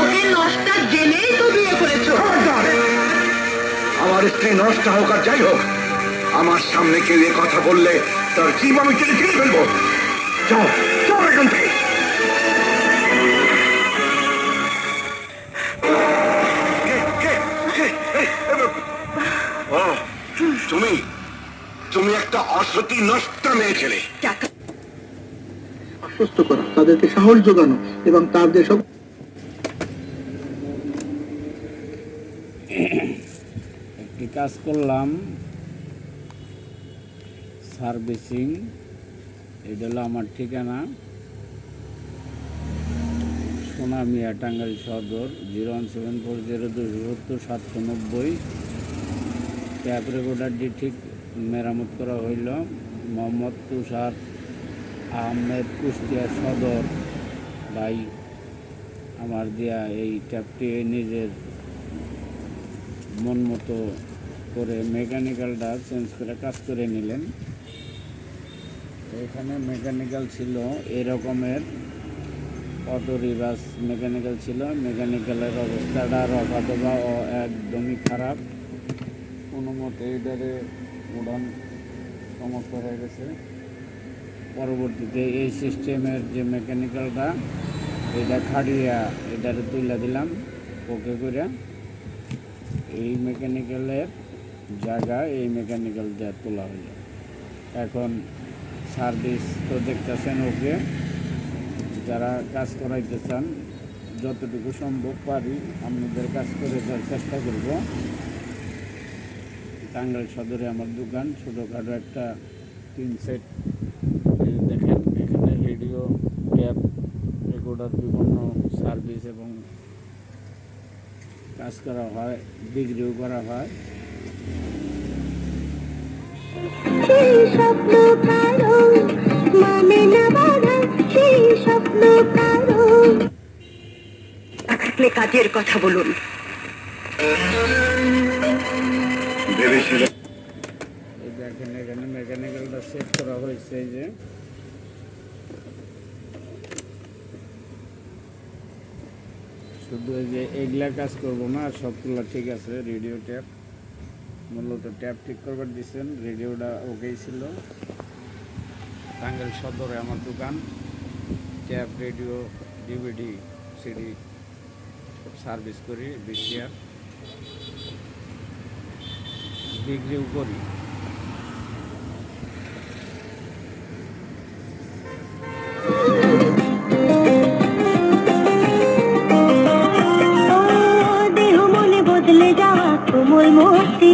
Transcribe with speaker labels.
Speaker 1: ওকে নষ্টা জেনেই তো বিয়ে করেছ।
Speaker 2: আমার স্ত্রী নষ্ট হোক আর যাই হোক আমার সামনে কেউ এ কথা বললে তার জীব আমি ফেলব। এখান থেকে। তুমি তুমি একটা অসতী নষ্ট মেয়ে ছেলে।
Speaker 3: আশ্বস্ত করা তাদেরকে সাহস যোগানো এবং তাদের সব
Speaker 4: কাজ করলাম। সার্ভিসিং, এটা হলো আমার ঠিকানা। Sonamia Tangail Sadar, zero one seven four zero দুশো সত্তর সাতশো নব্বই। ক্যাব রেকর্ডারটি ঠিক মেরামত করা হইল। মোহাম্মদ তুষার আহমেদ কুষ্টিয়া সদর। ভাই, আমার দেয়া এই ট্যাপটি নিজের মন মতো করে মেকানিক্যালটা চেঞ্জ করে কাজ করে নিলেন। এখানে মেকানিক্যাল ছিল এরকমের অটো রিভার্স মেকানিক্যাল ছিল, মেকানিক্যালের অবস্থাটা রফাদফা ও একদমই খারাপ। কোনো মতে এটারে উড়ান সমস্যা হয়ে গেছে। পরবর্তীতে এই সিস্টেমের যে মেকানিক্যালটা, এটা খাড়িয়া এটারে তুলে দিলাম, ওকে করে এই মেকানিক্যালের জায়গা, এই মেকানিক্যাল দিয়ে তোলা হলো এখন সার্ভিস তো দেখতেছেন, ওকে। যারা কাজ করাইতে চান, যতটুকু সম্ভব পারি, আপনাদের কাজ করে দেওয়ার চেষ্টা করব। টাঙ্গাইল সদরে আমার দোকান, ছোটোখাটো একটা তিন সেট দেখেন, এখানে রেডিও ট্যাপ রেকর্ডার বিভিন্ন সার্ভিস এবং কাজ করা হয়, বিক্রিও করা হয়।
Speaker 5: স্বপ্ন কারও মানে না বাধা সেই স্বপ্ন কারও।
Speaker 1: থাকলে কাজের কথা বলুন।
Speaker 2: ভেবেছিলাম।
Speaker 4: দেখেন এখানে মেকানিক্যালটা সেট করা হয়েছে যে। শুধু এই যে এগুলা কাজ করব না সবগুলো ঠিক আছে রেডিও ট্যাপ মূলত ট্যাপ ঠিক করবার দিচ্ছেন রেডিওটা ওকেই ছিল। টাঙ্গাইল সদরে আমার দোকান, tape, radio, DVD, CD service করি, বিসিআর। বিক্রিও করি।
Speaker 5: মূর্তি